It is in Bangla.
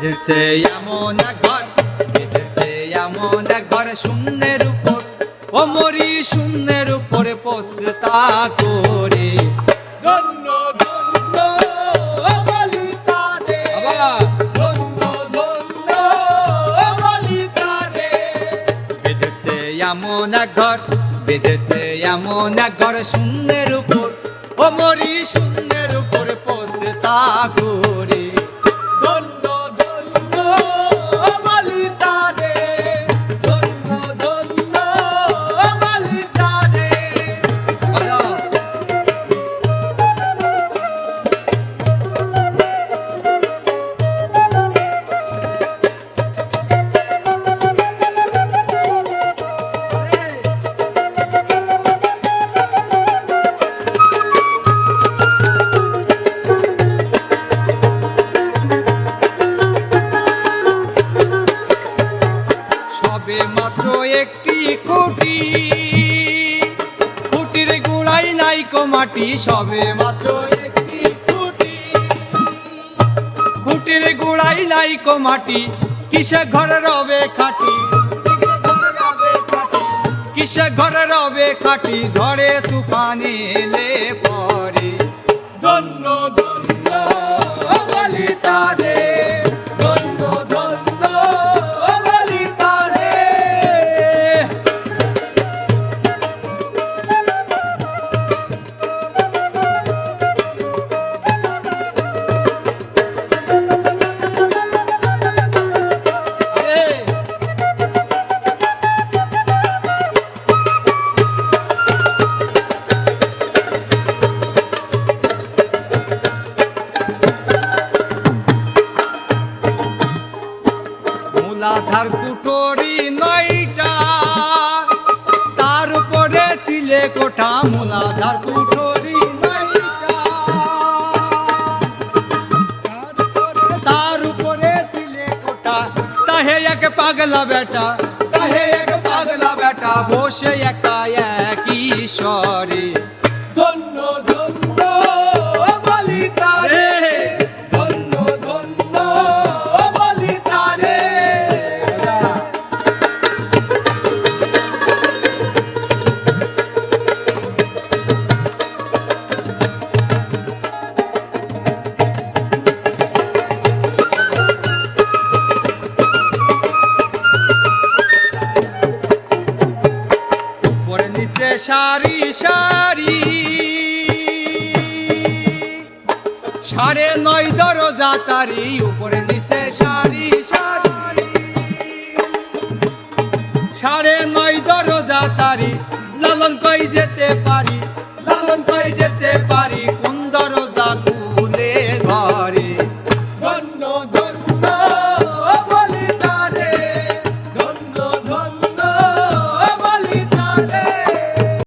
বেঁধেছে এমন ঘর বেঁধেছে এমন ঘর শূন্যের উপর। ও মরি শূন্যের উপরে পোস্তা করে। ধন্য ধন্য এমন এক ঘর বেঁধেছে এমন এক ঘর শূন্যের উপর। ও মরি শূন্যের উপরে পোস্তা করে। কোটি কুটির গুড়াই নাই মাটি, সবে মাত্র একটি খুঁটি। কুটির গুড়াই নাই মাটি, কিসে ঘরে রবে খাটি? কিসে ঘরে রবে খাটি? ঝড়ে তুফানে এলে পরে। ধন্য ধন্য বলিতারে ধন্য মূলাধার কুটোরি নয়টা। তার উপরে চিলে কোঠা মূলাধার কুটোরি এক পাগলা বেটা। তাহে এক পাগলা বেটা, বসে একা একই স্বরে। ওর নিচে সারি সারি। সাড়ে নয় দরজা তারি, উপরে নিচে সারি সারি। সাড়ে নয় দরজা তারি, লালন কই যেতে পারি, লালন কই যেতে পারি।